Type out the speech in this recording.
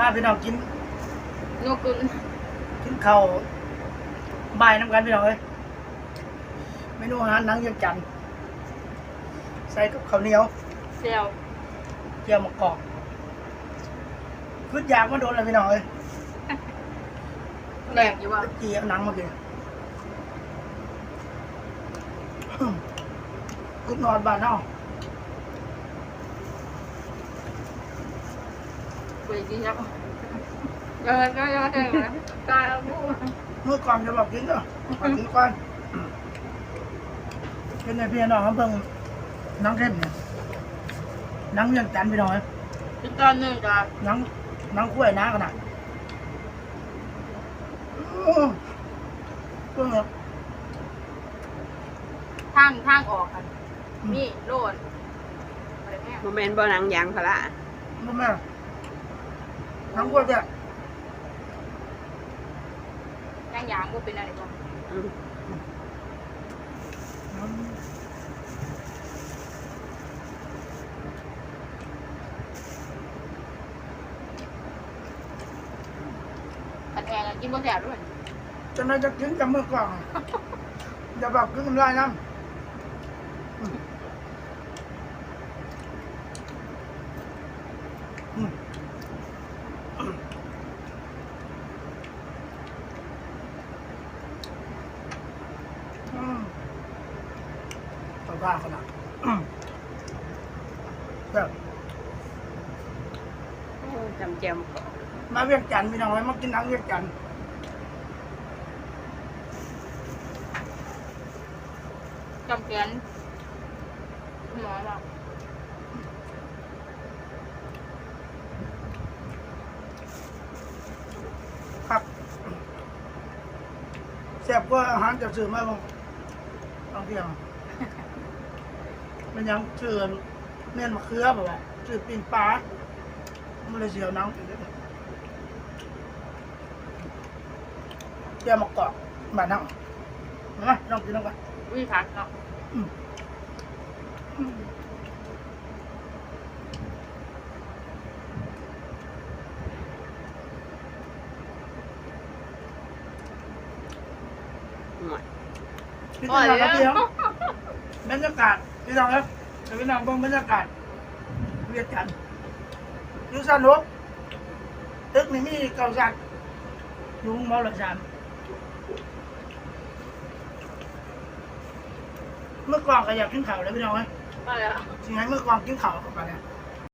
มาพี่น้องกินโนกุนกินข้าวบ่ายน้ำกันพี่น้องเอ้ยเมนูอาหารหนังเยังจันทร์ใส่กับข้าวเหนียวเซลเจียวมะกอกคืออยากมาโดนเลยพี่น้องเอ้ยแหลกอยู่ว่ะจีเอาหนังมากินอืมกุดนอนบ้านเนาะ ไปกินยักษ์เออก็ยังไม่ได้นะกายเอาพูดเมื่อก่อนจะบอกกินเนาะมากินก่อนเป็นไงพี่น้องครับเพิ่งหนังเข้มเนี่ยหนังเยังจันทร์พี่น้องเอ้ยอีกตอนหนึ่งจ้ะหนังหนังกล้วยน้าขนาดอื้อเพิ่งแบบทางทางออกค่ะนี่โลดอะไรแม่โมเมนต์บ่หนังยางพะละรู้ไหมหนังกล้วยเนี่ยย่างยางก็เป็นอะไรบ้างอืมขัดแทงกินบะแสบด้วยจนเราจะกินกับมือกล่องอย่าบอกกินน้ำลายน้ำอืมอืมอืม ต่อบ้าขนาดอืมแบบโอ้จำเจียมกอกมาเวียงจันทร์พี่น้องไว้มากินหนังเวียงจันทร์จำเขียนหมอบอกครับแซ่บกว่าอาหารจะซื้อมาบ้างบางเพียง มันยังชื่อเมี่ยนมะเขือแบบว่าชื่อปีนปลามันเลยเสียวหนังอีกแล้วเจียวมะกอกบ้านนั่งมาลองกินน้ำกันวิพักเนาะอืมอืมหมดพี่น้องครับพี่น้อง บรรยากาศพี่น้องครับพี่น้องเบิ่งบรรยากาศเวียดจันทร์อยูสนุกตึกนี่มีเก่าสัตว์ยุงเมาหลักสามเมื่อก่อนก็อยากกินข้าวเลยพี่น้องเอ้ยมาแล้วสิให้เมื่อก่อนกินข้าวเข้าไปเนี่ย